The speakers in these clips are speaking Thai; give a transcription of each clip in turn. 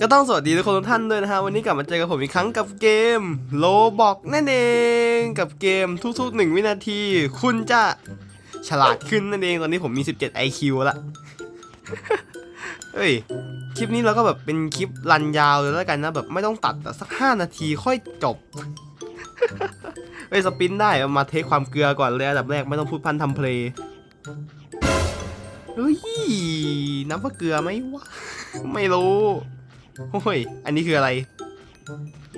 ก็ต้องสวัสดีทุกคนทุกท่านด้วยนะฮะ วันนี้กลับมาเจอกับผมอีกครั้งกับเกมโลบอกนั่นเอง กับเกมทุกๆหนึ่งวินาที คุณจะฉลาดขึ้นนั่นเองตอนนี้ผมมี 17 IQ ละเฮ้ย คลิปนี้เราก็แบบเป็นคลิปรันยาวเลยแล้วกันนะ แบบไม่ต้องตัดสัก 5 นาทีค่อยจบเฮ้ย สปินได้เอามาเทคความเกลือก่อนเลยอันดับแรกไม่ต้องพูดพันทำเพลงเฮ้ยนับว่าเกลือไหมวะไม่รู้ โอ้ย อันนี้คืออะไร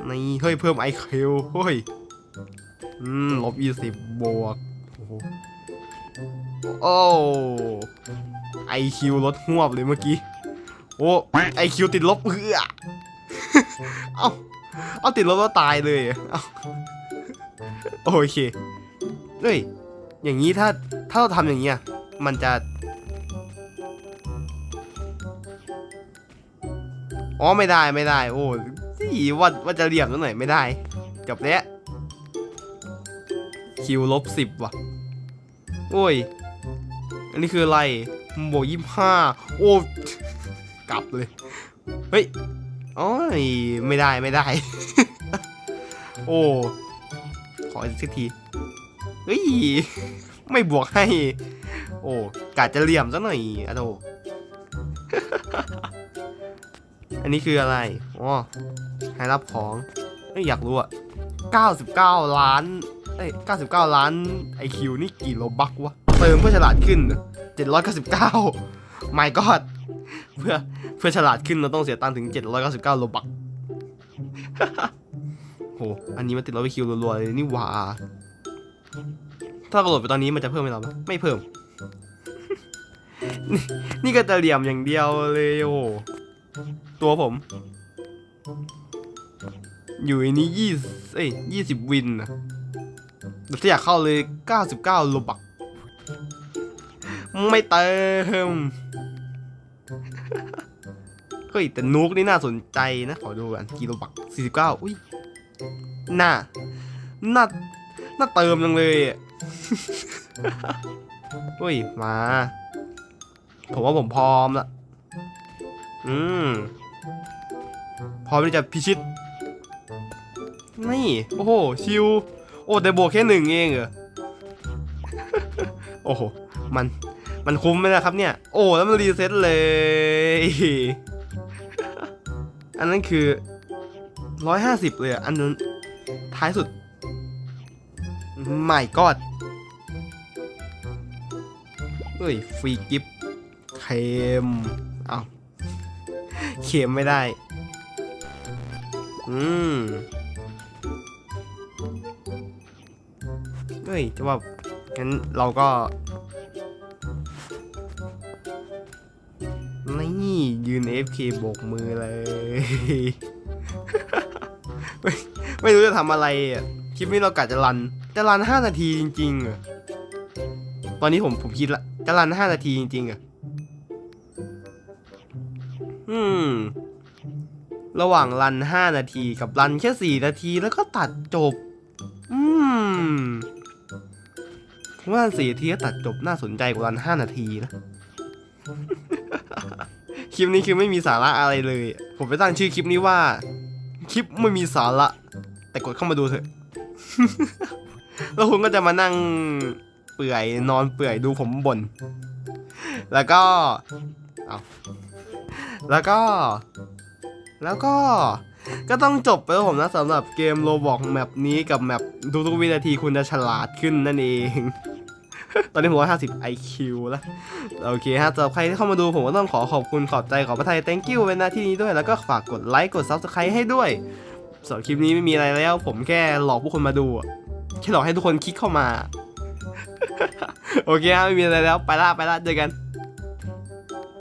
นี่ เฮ้ย เพิ่มไอคิวเฮ้ย อืม ลบยี่สิบบวก โอ้ไอคิวลดหวบเลยเมื่อกี้ โอ้ไอคิวติดลบเอือเอ้าเอาติดลบแล้วตายเลยเอาโอเค เฮ้ย อย่างนี้ถ้า ถ้าเราทำอย่างนี้ยมันจะ อ๋อไม่ได้ไม่ได้ โอ้ที่ว่าว่าจะเหลี่ยมซะหน่อยไม่ได้ จบแล้วคิวลบสิบว่ะ โอ้ย อันนี้คืออะไรบวกยี่ห้าโอ้กลับเลย เฮ้ยโอ้ยไม่ได้ไม่ได้ โอ้ ขออีกสักที เฮ้ย ไม่บวกให้ โอ้กาจะเหลี่ยมซะหน่อยอะโด อันนี้คืออะไรอ๋อให้รับของเอ้ยอยากรู้อะ99 ล้าน เอ้ย99 ล้านไอคิวนี่กี่โลบักวะ เติมเพื่อฉลาดขึ้น 799 my god เพื่อเพื่อฉลาดขึ้นเราต้องเสียตังค์ถึง 799 โลบักโห อันนี้มันติดร้อยคิวรัวๆเลยนี่หว่า ถ้าเราโหลดไปตอนนี้มันจะเพิ่มไหมเราไหมไม่เพิ่ม นี่นี่ก็จะเหลี่ยมอย่างเดียวเลยโอ้ ตัวผม อยู่ในนี้ยี่เอ้ยยี่สิบวินนะแต่ถ้าอยากเข้าเลยเก้าสิบเก้าโลบัก ไม่เติม เฮ้ย แต่นุกนี่น่าสนใจนะ ขอดูกันกี่โลบักสี่สิบเก้าอุ้ยน่า น่า น่าเติมจังเลยอะเฮ้ย มา ผมว่าผมพร้อมละ อืมพร้อมที่จะพิชิต นี่ โอ้โห ชิว โอ้แต่บวกแค่หนึ่งเองเหรอ โอ้โห มัน มันคุ้มไหมนะครับเนี่ย โอ้ แล้วมันรีเซ็ตเลย อันนั้นคือร้อยห้าสิบเลยอะอันนั้นท้ายสุดไม่กอดเฮ้ย ฟรีกิฟต์เค็มเอา เค็มไม่ได้ อืมเฮ้ยจะว่างั้นเราก็ นี่ยืน AFK โบกมือเลย ไม่ไม่รู้จะทำอะไรอะ คลิปนี้เรากะจะรัน จะรัน 5 นาทีจริงๆเหรอตอนนี้ผมผมคิดละ จะรัน 5 นาทีจริงๆเหร อืม ระหว่างรัน 5 นาทีกับรันแค่ 4 นาทีแล้วก็ตัดจบ อืมว่ารัน4นาทีก็ตัดจบน่าสนใจกว่ารัน 5 นาทีนะ คลิปนี้คือไม่มีสาระอะไรเลย ผมไปตั้งชื่อคลิปนี้ว่า คลิปไม่มีสาระ แต่กดเข้ามาดูเถอะ แล้วคุณก็จะมานั่งเปื่อยนอนเปื่อยดูผมบ่นแล้วก็ เอา แล้วก็ แล้วก็ ก็ต้องจบไปแล้วผมนะสำหรับเกมโลบอกแมปนี้กับแมปทุกๆวินาทีคุณจะฉลาดขึ้นนั่นเอง ตอนนี้ผมร้อยห้าสิบ IQ แล้ว โอเคฮะสำหรับใครที่เข้ามาดูผมก็ต้องขอขอบคุณขอบใจขอบพระทัย thank you เป็นหน้าที่นี้ด้วย แล้วก็ฝากกดไลค์กด subscribe ให้ด้วยสำหรับคลิปนี้ไม่มีอะไรแล้ว ผมแค่หลอกผู้คนมาดูแค่หลอกให้ทุกคนคลิกเข้ามา โอเคฮะไม่มีอะไรแล้ว ไปละไปละเจอกัน